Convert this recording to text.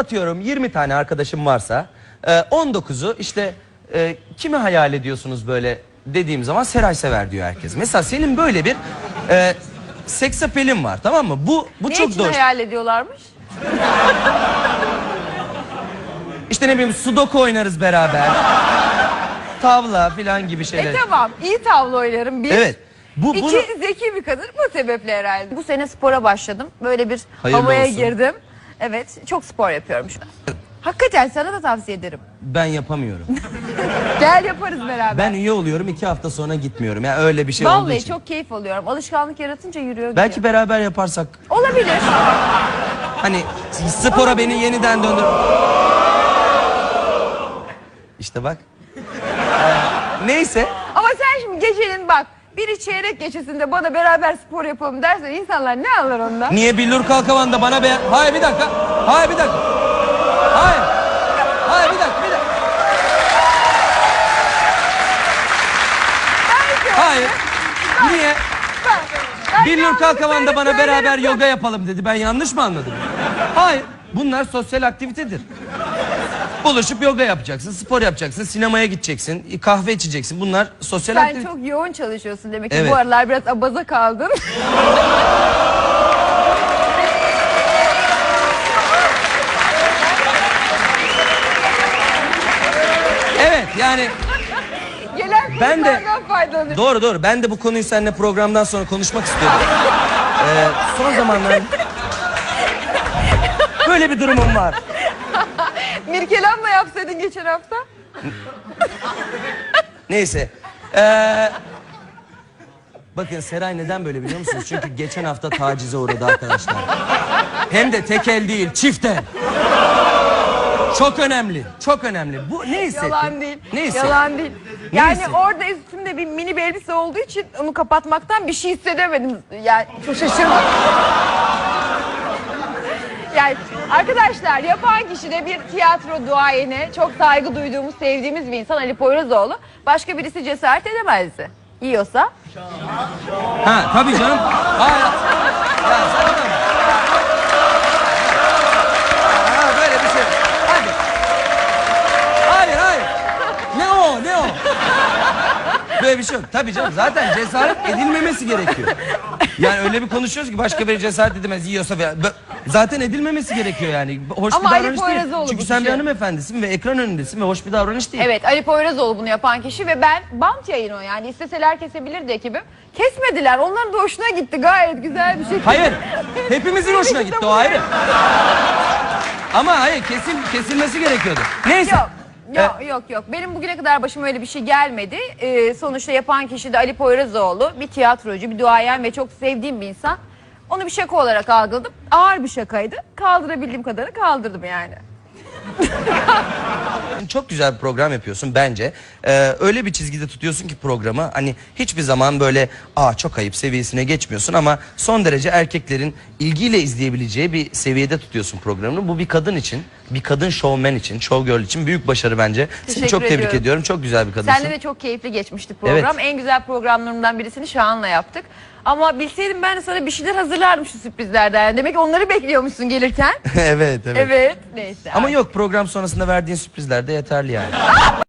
atıyorum 20 tane arkadaşım varsa e, 19'u işte e, kimi hayal ediyorsunuz böyle dediğim zaman Seray Sever diyor herkes. Mesela senin böyle bir e, seks apelin var tamam mı? Bu bu Ne çok için doğru. hayal ediyorlarmış? İşte ne bileyim sudoku oynarız beraber. Tavla filan gibi şeyler. E tamam iyi tavla oynarım bir. Evet. Bu İki bunu zeki bir kadın bu sebeple herhalde. Bu sene spora başladım. Böyle bir Hayırlı havaya olsun. girdim. Evet çok spor yapıyorum şu an. Hakikaten sana da tavsiye ederim. ben yapamıyorum. Gel yaparız beraber. Ben üye oluyorum iki hafta sonra gitmiyorum. Yani öyle bir şey olduğu Vallahi için. çok keyif alıyorum. Alışkanlık yaratınca yürüyor Belki gidiyor. beraber yaparsak Olabilir. hani spora beni yeniden döndür. İşte bak. Ee, neyse. Ama sen şimdi gecenin bak biri çeyrek geçesinde bana beraber spor yapalım dersen insanlar ne anlar ondan? Niye Billur Kalkavan da bana be... Hayır bir dakika. Hayır bir dakika. Hayır. Hayır bir dakika bir dakika. Hayır. Niye? Ben- ben Billur yalnız Kalkavan da bana beraber söylerim. yoga yapalım dedi. Ben yanlış mı anladım? Hayır. Bunlar sosyal aktivitedir. Buluşup yoga yapacaksın, spor yapacaksın, sinemaya gideceksin, kahve içeceksin. Bunlar sosyal Sen aktivite. çok yoğun çalışıyorsun demek ki Evet. bu aralar biraz abaza kaldın. Evet yani Gelen Ben de- konuklardan faydalanıyorum. doğru doğru. Ben de bu konuyu seninle programdan sonra konuşmak istiyordum. Ee, son zamanlarda böyle bir durumum var. Mirkelam'la yapsaydın geçen hafta. Neyse. Ee, bakın Seray neden böyle biliyor musunuz? Çünkü geçen hafta tacize uğradı arkadaşlar. Hem de tek el değil, çift el. Çok önemli, çok önemli. Bu ne hissettin? Yalan değil. Ne? Yalan değil. Ne Yani hissettin? orada üstümde bir mini bir elbise olduğu için onu kapatmaktan bir şey hissedemedim. Yani çok şaşırdım. Yani arkadaşlar yapan kişi de bir tiyatro duayeni, çok saygı duyduğumuz, sevdiğimiz bir insan Ali Poyrazoğlu. Başka birisi cesaret edemezdi. Yiyorsa. Ha tabii canım. Hayır. Ya mı? Ha böyle bir şey. Hadi. Hayır hayır. Ne o ne o? Böyle bir şey yok. Tabii canım zaten cesaret edilmemesi gerekiyor. Yani öyle bir konuşuyoruz ki başka biri cesaret edemez yiyorsa bö- zaten edilmemesi gerekiyor yani. Hoş Ama bir Ali davranış değil. Poyrazoğlu Çünkü bu sen bir kişi. hanımefendisin ve ekran önündesin ve hoş bir davranış değil. Evet Ali Poyrazoğlu bunu yapan kişi ve ben bant yayını o yani isteseler kesebilirdi ekibim. Kesmediler onların da hoşuna gitti gayet güzel bir şekilde. Hayır. Hepimizin hoşuna gitti o ayrı. Ama hayır kesin kesilmesi gerekiyordu. Neyse. Yok. Yok yok yok. Benim bugüne kadar başıma öyle bir şey gelmedi. Ee, sonuçta yapan kişi de Ali Poyrazoğlu. Bir tiyatrocu, bir duayen ve çok sevdiğim bir insan. Onu bir şaka olarak algıladım. Ağır bir şakaydı. Kaldırabildiğim kadarı kaldırdım yani. Çok güzel bir program yapıyorsun bence. Ee, öyle bir çizgide tutuyorsun ki programı hani hiçbir zaman böyle aa çok ayıp seviyesine geçmiyorsun ama son derece erkeklerin ilgiyle izleyebileceği bir seviyede tutuyorsun programını. Bu bir kadın için, bir kadın showman için, showgirl için büyük başarı bence. Seni Teşekkür çok tebrik ediyorum. ediyorum. Çok güzel bir kadınsın. Seninle de çok keyifli geçmişti program. Evet. En güzel programlarımdan birisini Şahan'la yaptık. Ama bilseydim ben de sana bir şeyler hazırlardım şu sürprizlerden. Yani demek ki onları bekliyormuşsun gelirken. evet, evet. evet. Neyse. Ama yok program sonrasında verdiğin sürprizler de yeterli yani.